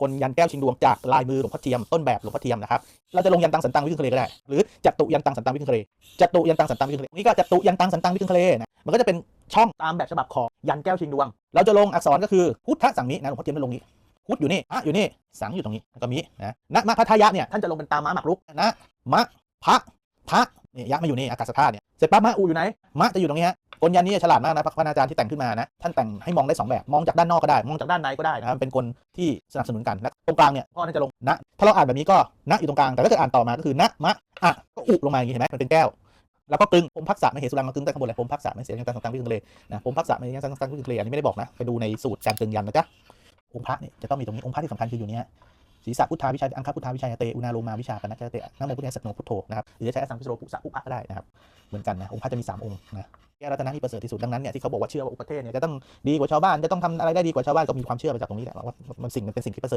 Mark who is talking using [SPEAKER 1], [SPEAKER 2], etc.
[SPEAKER 1] กลยันแก้วชิงดวงจากลายมือหลวงพ่อเทียมต้นแบบหลวงพ่อเทียมนะครับเราจะลงยันตังสันตังวิขึ้นทะเลก็ได้หรือจัตุยันตังสันตังวิขึ้นทะเลจัตุยันตังสันตังวิขึ้นทะเลนี่ก็จัตุยันตังสันตังวิขึ้นทะเลนะมันก็จะเป็นช่องตามแบบฉบับของยันแก้วชิงดวง เราจะลงอักษรก็คือพุทธสังมินะหลวงพ่อเทียมจะลงนี้พุทธอยู่นี่อะอยู่นี่สังอยู่ตรงนี้แล้วก็มินะนะมะพัทยะเนี่ยท่านจะลงเป็นตามม้าหมักรุกนะมะพระทะเนี่ยะมาอยู่นี่อากาศธาตุเนี่ยเสร็จปั๊บมะอูอยู่ไหนมะจะอยู่ตรงนี้ฮะ กลยันนี้ฉลาดมากนะพระอาจารย์ที่แต่งขึ้นมานะท่านแต่งให้มองได้สองแบบ มองจากด้านนอกก็ได้ มองจากด้านในก็ได้นะครับเป็นกลที่สนับสนุนกันนะตรงกลางเนี่ยพ่อท่านจะลงนะถ้าเราอ่านแบบนี้ก็นะอยู่ตรงกลางแต่ถ้าเกิดอ่านต่อมาก็คือนะมะอะก็อุลงมาอย่างนี้เห็นไหมมันเป็นแก้วแล้วก็กึงพรมพักษะไม่เหสุรังมากึงใต้ข้างบนเลยพรมพักษะไม่เสียยังตังตังวิงทะเลนะพรมพักษะไม่ยังตังตังวิงทะเลอันนี้ไม่ได้บอกนะไปดูในสูตรการกึงยันนะจ๊ะองค์พระเนี่ยจะต้องมีตรงนี้องค์พระที่สำคัญคืออยู่เนี้ย ศีรษะพุทธาวิชาอังคพุทธาวิชาเตอุณาโลมาวิชาปนัจเตนะโมพุทธายสัตโนพุทโธนะครับหรือจะใช้อสังพิโรปุสะอุปะก็ได้นะครับเหมือนกันนะองค์พระจะมีสามองค์นะแก้รัตนะที่ประเสริฐที่สุดดังนั้นเนี่ยที่เขาบอกว่าเชื่อว่าอุปเทศเนี่ยจะต้องดีกว่าชาวบ้านจะต้องทำอะไรได้ดีกว่าชาวบ้านก็มีความเชื่อมาจากตรงนี้แหละว่ามันสิ่งมันเป็นสิ่งที่ประเสริฐ